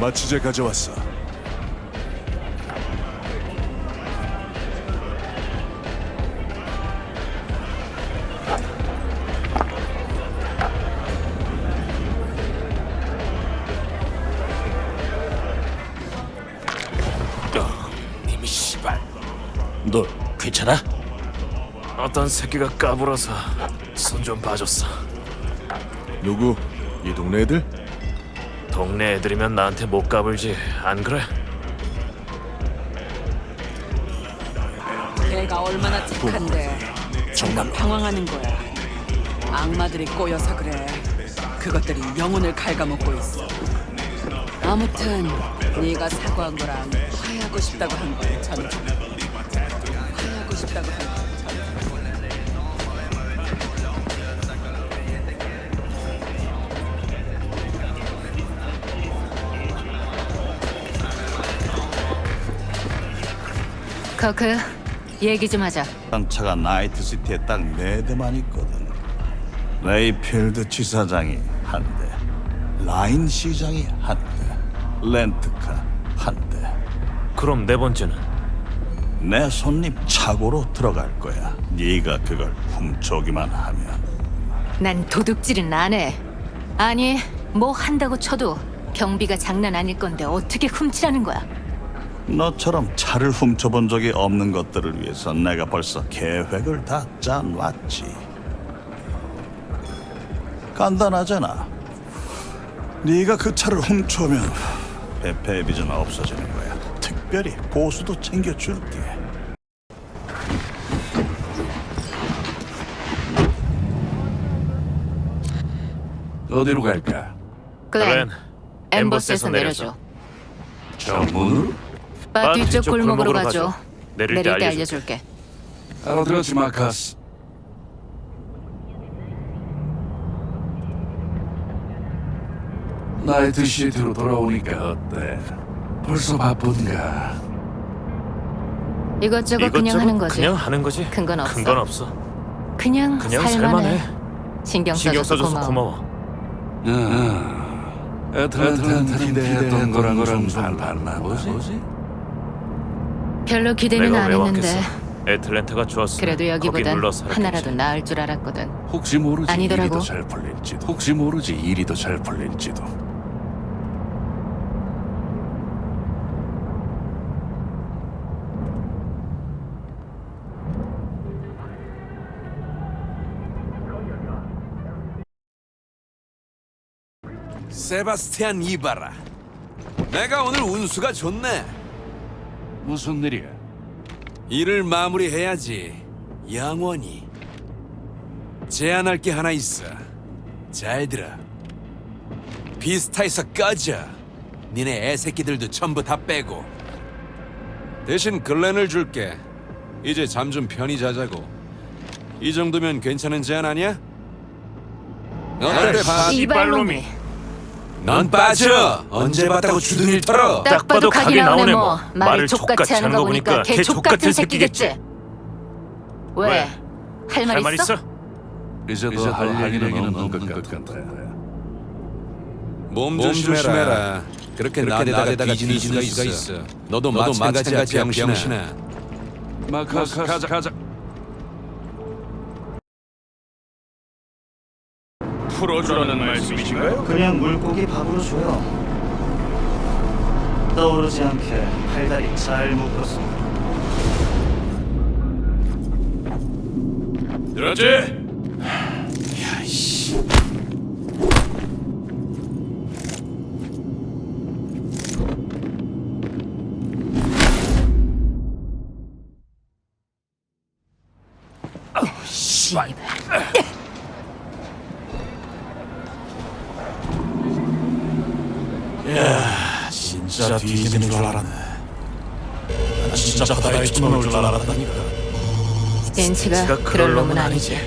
마취제 가져왔어. 님이 씨발 너 괜찮아? 어떤 새끼가 까불어서 손 좀 봐줬어 누구? 이 동네 애들? 동네 애들이면 나한테 못 까불지 안 그래? 걔가 얼마나 착한데 정말 방황하는 거야. 악마들이 꼬여서 그래. 그것들이 영혼을 갉아먹고 있어. 아무튼 네가 사과한 거랑 화해하고 싶다고 한 거야. 저는 화해하고 싶다고 한 거야. 커크 얘기 좀 하자. 단차가 나이트시티에 딱 네 대만 있거든. 레이필드 지사장이 한 대, 라인 시장이 한 대, 렌트카 한 대. 그럼 네 번째는 내 손님 차고로 들어갈 거야. 네가 그걸 훔쳐오기만 하면. 난 도둑질은 안 해. 아니 뭐 한다고 쳐도 경비가 장난 아닐 건데 어떻게 훔치라는 거야? 너처럼 차를 훔쳐본 적이 없는 것들을 위해서 내가 벌써 계획을 다 짜놨지. 간단하잖아. 네가 그 차를 훔쳐오면 배패의 빚은 없어지는 거야. 특별히 보수도 챙겨줄게. 어디로 갈까? 글렌, 엠버스에서 내려줘. 정문으로? 바바 뒤쪽 뒤쪽 골목으로 골목으로 가죠. 가죠. 내릴 내릴 때때 알려줄게. 알려줄게. 알아들었지 마카스 나이트 시티로 돌아오니까 어때? 벌써 바쁜가? 이것저것 그냥 하는 거지. 그냥 하는 거지 큰 건 없어. 큰건 없어 그냥, 그냥 살만해. 살만해 신경 신경 써줘서 써줘서 고마워. 고마워 아, 애틀랜타는 기대했던 거랑 거랑 좀 달랐나 보지? 별로 기대는 내가 안 왜 했는데 왔겠어 애틀랜타가 좋았어 그래도 여기보단. 하나라도 나을 줄 알았거든. 혹시 모르지 아니더라고. 일이 더 잘 풀릴지도 혹시 모르지 일이 더 잘 풀릴지도 세바스티안 이바라. 내가 오늘 운수가 좋네. 무슨 일이야? 일을 마무리해야지. 영원히. 제안할 게 하나 있어. 잘 들어. 비스타에서 꺼져. 니네 애새끼들도 전부 다 빼고. 대신 글렌을 줄게. 이제 잠 좀 편히 자자고. 이 정도면 괜찮은 제안 아니야? 어때, 파? 이발놈이 넌 빠져. 언제 봤다고 주둥이를 털어. 딱 봐도 각이 나오네 뭐. 말을 족같이 하는 거 보니까 걔 족같은 새끼겠지. 왜? 왜? 할말 있어? 있어? 이제 더할 얘기는 없는 것 같아 몸 조심해라. 그렇게 나대다가 뒤지는 수가 있어. 너도 마찬가지야, 병신아. 마카스 가자 가자 풀어주라는 말씀이신가요? 그냥 물고기 밥으로 줘요. 떠오르지 않게 팔다리 잘 묶었습니다. 들었 지? 진짜 뒤지는 줄 알았네. 나 진짜 바다에 쳐놓을 줄 알았다니까. 제가 그럴 놈은 아니지.